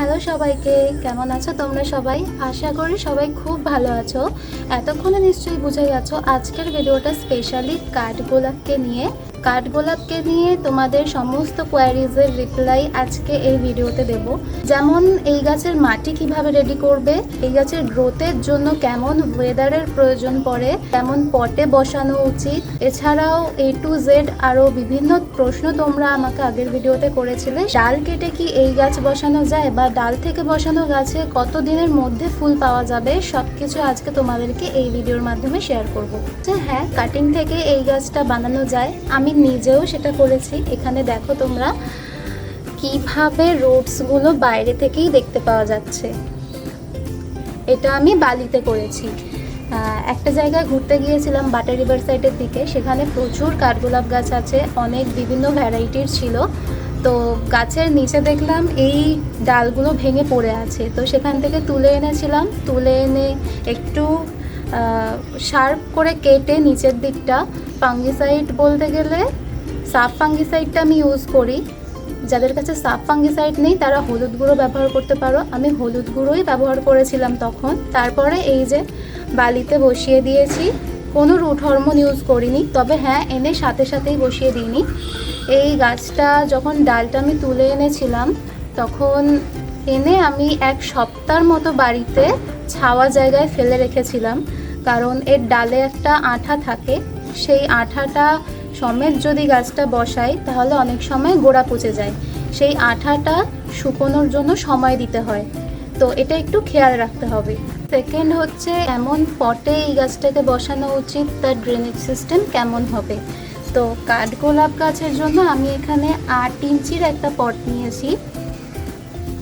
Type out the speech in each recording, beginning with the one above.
Hello সবাইকে, কেমন আছো তোমরা সবাই? আশা করি সবাই খুব ভালো আছো। এতক্ষণে নিশ্চয়ই বুঝে গেছো, আজকের ভিডিওটা স্পেশালি কাঠগোলাপকে নিয়ে কাঠগোলাপকে নিয়ে তোমাদের সমস্ত কোয়ারিজের রিপ্লাই আজকে এই ভিডিওতে দেব। যেমন, এই গাছের মাটি কীভাবে রেডি করবে, এই গাছের গ্রোথের জন্য কেমন ওয়েদারের প্রয়োজন পড়ে, কেমন পটে বসানো উচিত। এছাড়াও এ টু জেড আরও বিভিন্ন প্রশ্ন তোমরা আমাকে আগের ভিডিওতে করেছিলে। ডাল কেটে কি এই গাছ বসানো যায় বা ডাল থেকে বসানো গাছে কত দিনের মধ্যে ফুল পাওয়া যাবে সব কিছু আজকে তোমাদেরকে এই ভিডিওর মাধ্যমে শেয়ার করব। যে হ্যাঁ কাটিং থেকে এই গাছটা বানানো যায়। আমি নিজেও সেটা করেছি। এখানে দেখো তোমরা কীভাবে রোডসগুলো বাইরে থেকেই দেখতে পাওয়া যাচ্ছে। এটা আমি বালিতে করেছি। একটা জায়গায় ঘুরতে গিয়েছিলাম বাটা রিভার সাইডের দিকে। সেখানে প্রচুর কাঠগোলাপ গাছ আছে, অনেক বিভিন্ন ভ্যারাইটির ছিল। তো গাছের নিচে দেখলাম এই ডালগুলো ভেঙে পড়ে আছে। তো সেখান থেকে তুলে এনেছিলাম। তুলে এনে একটু শার্প করে কেটে নিচের দিকটা ফাঙ্গিসাইড বলতে গেলে, সাফ ফাঙ্গিসাইডটা আমি ইউজ করি। যাদের কাছে সাফ ফাঙ্গিসাইড নেই, তারা হলুদ গুঁড়ো ব্যবহার করতে পারো। আমি হলুদ গুঁড়োই ব্যবহার করেছিলাম তখন। তারপরে এই যে বালিতে বসিয়ে দিয়েছি, কোনো রুট হরমোন ইউজ করিনি। তবে হ্যাঁ এনে সাথে সাথেই বসিয়ে দিইনি। এই গাছটা যখন ডালটা আমি তুলে এনেছিলাম, তখন এনে আমি এক সপ্তাহের মতো বাড়িতে ছাওয়া জায়গায় ফেলে রেখেছিলাম, কারণ এর ডালে একটা আঠা থাকে। সেই আঠাটা সমেত যদি গাছটা বসাই, তাহলে অনেক সময় গোড়া পচে যায়। সেই আঠাটা শুকোনোর জন্য সময় দিতে হয়। তো এটা একটু খেয়াল রাখতে হবে। সেকেন্ড হচ্ছে, এমন পটে এই গাছটাকে বসানো উচিত, তার ড্রেনেজ সিস্টেম কেমন হবে? তো কাঠগোলাপ গাছের জন্য আমি এখানে আট ইঞ্চির একটা পট নিয়েছি।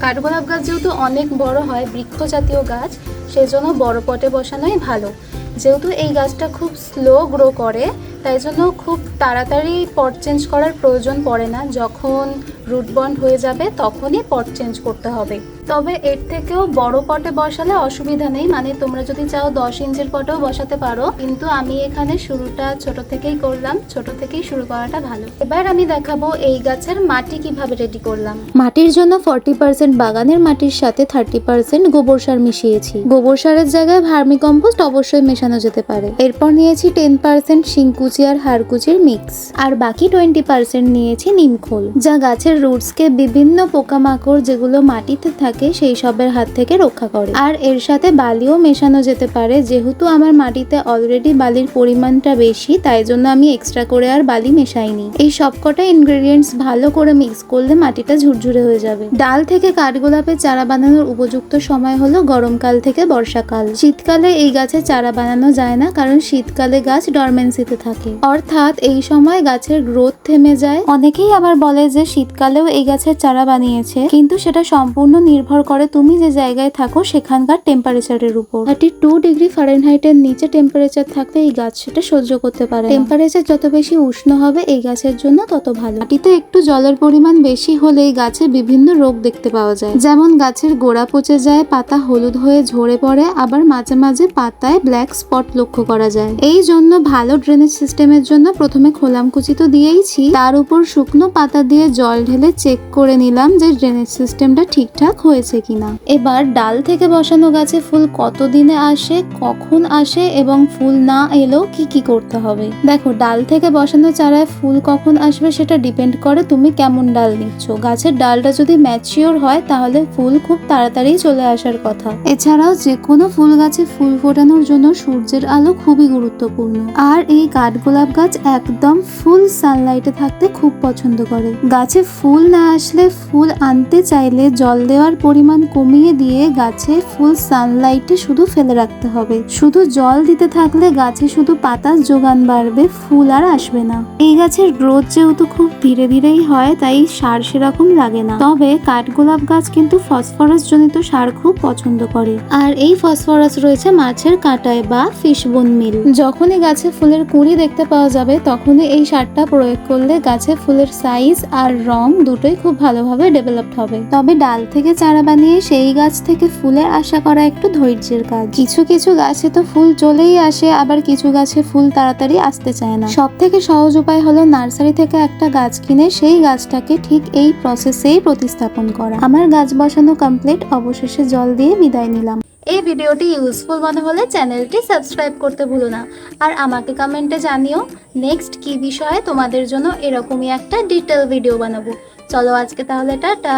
কাঠগোলাপ গাছ যেহেতু অনেক বড় হয় বৃক্ষ জাতীয় গাছ সেই জন্য বড় পটে বসানোই ভালো। যেহেতু এই গাছটা খুব স্লো গ্রো করে তাই জন্য খুব তাড়াতাড়ি পট চেঞ্জ করার প্রয়োজন পড়ে না। যখন রুট বন্ড হয়ে যাবে তখনই পট চেঞ্জ করতে হবে। তবে এর থেকেও বড় পটে বসালে অসুবিধা নেই। মানে তোমরা যদি চাও দশ ইঞ্চের পটেও বসাতে পারো। কিন্তু আমি এখানে শুরুটা ছোট থেকেই করলাম। ছোট থেকেই শুরু করাটা ভালো। এবার আমি দেখাবো এই গাছের মাটি কীভাবে রেডি করলাম। মাটির জন্য ফর্টি পার্সেন্ট বাগানের মাটির সাথে থার্টি পার্সেন্ট গোবর সার মিশিয়েছি। গোবর সারের জায়গায় ভার্মি কম্পোস্ট অবশ্যই মেশানো যেতে পারে। এরপর নিয়েছি টেন পার্সেন্ট শিংকুচি আর হাড়কুচির মিক্স আর বাকি টোয়েন্টি পার্সেন্ট নিয়েছি নিমখোল যা গাছের রুটসকে বিভিন্ন পোকামাকড় যেগুলো মাটিতে থাকে সেই সবের হাত থেকে রক্ষা করে। আর এর সাথে বালিও মেশানো যেতে পারে, যেহেতু আমার মাটিতে অলরেডি বালির পরিমাণটা বেশি, তাই জন্য আমি এক্সট্রা করে আর বালি মেশাইনি। এই সবকটা ইনগ্রেডিয়েন্টস ভালো করে মিক্স করলে মাটিটা ঝুরঝুরে হয়ে যাবে। ডাল থেকে কাঠগোলাপের চারা বানানোর উপযুক্ত সময় হলো গরমকাল থেকে বর্ষাকাল। শীতকালে এই গাছে চারা বানানো যায় না, কারণ শীতকালে গাছ ডরমেন্সিতে থাকে। অর্থাৎ এই সময় গাছের গ্রোথ থেমে যায়। অনেকেই আবার বলে যে শীতকালেও এই গাছের চারা বানিয়েছে। কিন্তু সেটা সম্পূর্ণ নির্ভর করে তুমি যে জায়গায় থাকো সেখানকার টেম্পারেচারের উপর। থার্টি টু ডিগ্রি ফারেনহাইটের নিচে টেম্পারেচার থাকলে এই গাছ সেটা সহ্য করতে পারে টেম্পারেচার যত বেশি উষ্ণ হবে এই গাছের জন্য তত ভালো। মাটিতে একটু জলের পরিমাণ বেশি হলে এই গাছে বিভিন্ন রোগ দেখতে পাওয়া যায়। যেমন গাছের গোড়া পচে যায় পাতা হলুদ হয়ে ঝরে পড়ে আবার মাঝে মাঝে পাতায় ব্ল্যাক স্পট লক্ষ্য করা যায়। এই জন্য ভালো ড্রেনেজ সিস্টেমের জন্য প্রথমে খোলামকুচি তো দিয়েইছি। তার উপর শুকনো পাতা দিয়ে জল ঢেলে চেক করে নিলাম যে ড্রেনেজ সিস্টেমটা ঠিকঠাক হয়েছে কিনা। এবার ডাল থেকে বসানো গাছে ফুল কত দিনে আসে, কখন আসে এবং ফুল না এলেও কি কি করতে হবে? দেখো, ডাল থেকে বসানো চারায় ফুল কখন আসবে সেটা ডিপেন্ড করে তুমি কেমন ডাল নিচ্ছ। গাছের ডালটা যদি ম্যাচিওর হয়, তাহলে ফুল খুব তাড়াতাড়ি চলে আসার কথা। এছাড়াও যে কোনো ফুল গাছে ফুল ফোটানোর জন্য সূর্যের আলো খুবই গুরুত্বপূর্ণ। আর এই কাঠগোলাপ গাছ একদম ফুল সানলাইটে থাকতে খুব পছন্দ করে। গাছে ফুল না আসলে ফুল আনতে চাইলে জল দেওয়ার পরিমাণ কমিয়ে দিয়ে গাছে ফুল সানলাইটে শুধু ফেলে রাখতে হবে। শুধু জল দিতে থাকলে গাছে শুধু পাতার যোগান বাড়বে, ফুল আর আসবে না। এই গাছের গ্রোথ যেহেতু খুব ধীরে ধীরেই হয়, তাই সার সেরকম লাগে না। তবে কাঠগোলাপ গাছ কিন্তু ফসফরাস জনিত সার খুব পছন্দ করে। আর এই ফসফরাস রয়েছে মাছের কাঁটায় বা ফিশ বোন মিল যখনই গাছে ফুলের কুঁড়ি দেখতে পাওয়া যাবে, তখনই এই সারটা প্রয়োগ করলে গাছে ফুলের সাইজ আর রং দুটোই খুব ভালোভাবে ডেভেলপড হবে। তবে ডাল থেকে চারা বানিয়ে সেই গাছ থেকে ফুলের আশা করা একটু ধৈর্যের কাজ। কিছু কিছু গাছে তো ফুল চলেই আসে, আবার কিছু গাছে ফুল তাড়াতাড়ি আসতে চায় না। সব থেকে সহজ উপায় হলো নার্সারি থেকে একটা গাছ কিনে সেই গাছটাকে ঠিক এই প্রসেসেই প্রতিস্থাপন করা। আমার গাছ বসানো কমপ্লিট অবশেষে জল দিয়ে বিদায় নিলাম। এই ভিডিওটি ইউজফুল মনে হলে চ্যানেলটি সাবস্ক্রাইব করতে ভুলো না। আর আমাকে কমেন্টে জানিও নেক্সট কি বিষয়ে তোমাদের জন্য এরকমই একটা ডিটেল ভিডিও বানাবো। চলো আজকে তাহলে টাটা।